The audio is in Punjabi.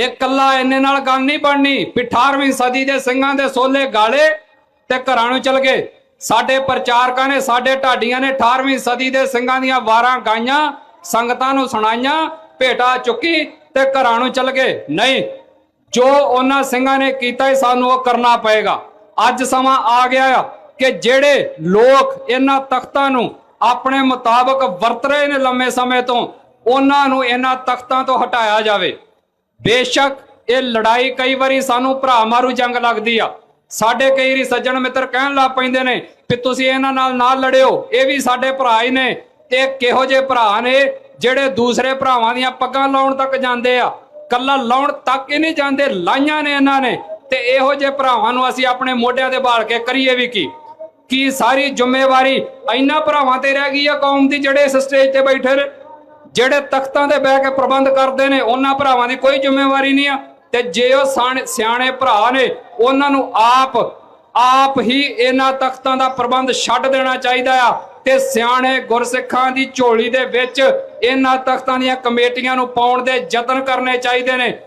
ਇਹ ਕੱਲਾ ਇੰਨੇ ਨਾਲ ਗੱਲ ਨਹੀਂ ਬਣਨੀ। ਵੀ 18ਵੀਂ ਸਦੀ ਦੇ ਸਿੰਘਾਂ ਦੇ ਸੋਲੇ ਗਾਲੇ ਤੇ ਘਰਾਂ ਨੂੰ ਚਲ ਗਏ। ਸਾਡੇ ਪ੍ਰਚਾਰਕਾਂ ਨੇ, ਸਾਡੇ ਢਾਡੀਆਂ ਨੇ 18ਵੀਂ ਸਦੀ ਦੇ ਸਿੰਘਾਂ ਦੀਆਂ ਵਾਰਾਂ ਗਾਈਆਂ, ਸੰਗਤਾਂ ਨੂੰ ਸੁਣਾਈਆਂ, ਭੇਟਾ ਚੁੱਕੀ ਤੇ ਘਰਾਂ ਨੂੰ ਚਲ ਗਏ। ਨਹੀਂ, ਜੋ ਉਹਨਾਂ ਸਿੰਘਾਂ ਨੇ ਕੀਤਾ ਹੀ ਸਾਨੂੰ ਉਹ ਕਰਨਾ ਪਏਗਾ। ਅੱਜ ਸਮਾਂ ਆ ਗਿਆ ਆ ਕਿ ਜਿਹੜੇ ਲੋਕ ਇਹਨਾਂ ਤਖਤਾਂ ਨੂੰ ਆਪਣੇ ਮੁਤਾਬਕ ਵਰਤ ਰਹੇ ਨੇ ਲੰਮੇ ਸਮੇਂ ਤੋਂ, ਉਹਨਾਂ ਨੂੰ ਇਹਨਾਂ ਤਖਤਾਂ ਤੋਂ ਹਟਾਇਆ ਜਾਵੇ। ਬੇਸ਼ੱਕ ਇਹ ਲੜਾਈ ਕਈ ਵਾਰੀ ਸਾਨੂੰ ਭਰਾ ਮਾਰੂ ਜੰਗ ਲੱਗਦੀ ਆ। ਸਾਡੇ ਕਈ ਵਾਰੀ ਸੱਜਣ ਮਿੱਤਰ ਕਹਿਣ ਲੱਗ ਪੈਂਦੇ ਨੇ ਕਿ ਤੁਸੀਂ ਇਹਨਾਂ ਨਾਲ ਨਾ ਲੜਿਓ, ਇਹ ਵੀ ਸਾਡੇ ਭਰਾ ਹੀ ਨੇ। ਤੇ ਕਿਹੋ ਜਿਹੇ ਭਰਾ ਨੇ ਜਿਹੜੇ ਦੂਸਰੇ ਭਰਾਵਾਂ ਦੀਆਂ ਪੱਗਾਂ ਲਾਉਣ ਤੱਕ ਜਾਂਦੇ ਆ। ਕੱਲਾ ਲਾਉਣ ਤੱਕ ਹੀ ਨਹੀਂ ਜਾਂਦੇ, ਲਾਈਆਂ ਨੇ ਇਹਨਾਂ ਨੇ। ਤੇ ਇਹੋ ਜਿਹੇ ਭਰਾਵਾਂ ਨੂੰ ਅਸੀਂ ਆਪਣੇ ਮੋਢਿਆਂ ਤੇ ਬਾਲ ਕੇ ਕਰੀਏ ਵੀ ਕੀ? ਕੀ ਸਾਰੀ ਜ਼ਿੰਮੇਵਾਰੀ ਇਹਨਾਂ ਭਰਾਵਾਂ ਤੇ ਰਹਿ ਗਈ ਆ ਕੌਮ ਦੀ ਜਿਹੜੇ ਇਸ ਸਟੇਜ ਤੇ ਬੈਠੇ ਨੇ? ਜਿਹੜੇ ਤਖਤਾਂ ਤੇ ਬਹਿ ਕੇ ਪ੍ਰਬੰਧ ਕਰਦੇ ਨੇ, ਉਹਨਾਂ ਭਰਾਵਾਂ ਦੀ ਕੋਈ ਜ਼ਿੰਮੇਵਾਰੀ ਨਹੀਂ ਆ। ਤੇ ਜੇ ਉਹ ਸਾਣ- ਸਿਆਣੇ ਭਰਾ ਨੇ, ਉਹਨਾਂ ਨੂੰ ਆਪ ਆਪ ਹੀ ਇਹਨਾਂ ਤਖਤਾਂ ਦਾ ਪ੍ਰਬੰਧ ਛੱਡ ਦੇਣਾ ਚਾਹੀਦਾ ਆ। ਤੇ ਸਿਆਣੇ ਗੁਰਸਿੱਖਾਂ ਦੀ ਝੋਲੀ ਦੇ ਵਿੱਚ ਇਹਨਾਂ ਤਖਤਾਂ ਦੀਆਂ ਕਮੇਟੀਆਂ ਨੂੰ ਪਾਉਣ ਦੇ ਯਤਨ ਕਰਨੇ ਚਾਹੀਦੇ ਨੇ।